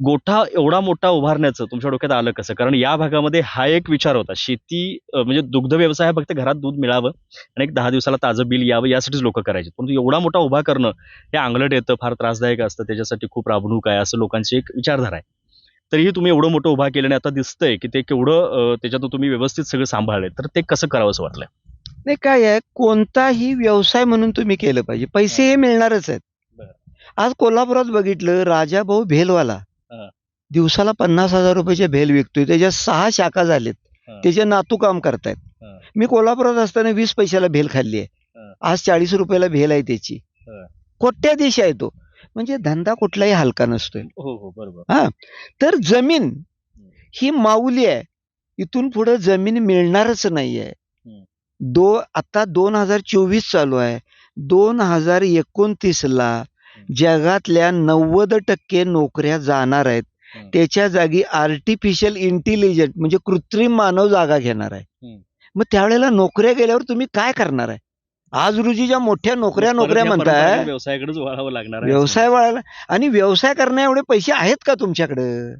गोठा एवढा मोठा उभारण्याचं तुमच्या डोक्यात आलं कसं? कारण या भागामध्ये हा एक विचार होता शेती म्हणजे दुग्ध व्यवसाय हा फक्त घरात दूध मिळावं आणि एक दहा दिवसाला ताजं बिल यावं यासाठीच लोक करायचे. परंतु एवढा मोठा उभा करणं हे अंगलट येतं फार त्रासदायक असतं त्याच्यासाठी खूप राबणूक आहे असं लोकांची एक विचारधारा आहे. तरीही तुम्ही एवढं मोठं उभा केलं आणि आता दिसतंय की ते केवढं त्याच्यातून तुम्ही व्यवस्थित सगळं सांभाळले तर ते कसं करावं असं वाटलंय? नाही काय आहे कोणताही व्यवसाय म्हणून तुम्ही केलं पाहिजे. पैसे हे मिळणारच आहेत. आज कोल्हापुरात बघितलं राजाभाऊ भेलवाला. दिवसाला पन्नास हजार रुपयाचे भेल विकतोय. त्याच्या सहा शाखा झालेत. हा. त्याचे नातू काम करतायत. हा. मी कोल्हापुरात असताना वीस पैशाला भेल खाल्ली आहे. हा. आज चाळीस रुपयाला भेल आहे त्याची. हा. कोट्याधीश आहे तो. म्हणजे धंदा कुठलाही हलका नसतोय. हो हो बरोबर. तर जमीन ही माऊली आहे. इथून पुढे जमीन मिळणारच नाही आहे. दो आता दोन हजार चोवीस चालू आहे. दोन हजार एकोणतीस ला जगातल्या नव्वद टक्के नोकऱ्या जाणार आहेत. त्याच्या जागी आर्टिफिशियल इंटेलिजंट म्हणजे कृत्रिम मानव जागा घेणार आहे. मग त्यावेळेला नोकऱ्या गेल्यावर तुम्ही काय करणार आहे? आज रोजी ज्या मोठ्या नोकऱ्या नोकऱ्या म्हणताय व्यवसायाकडेच वळावं लागणार व्यवसाय वाढायला आणि व्यवसाय करण्या एवढे पैसे आहेत का तुमच्याकडे.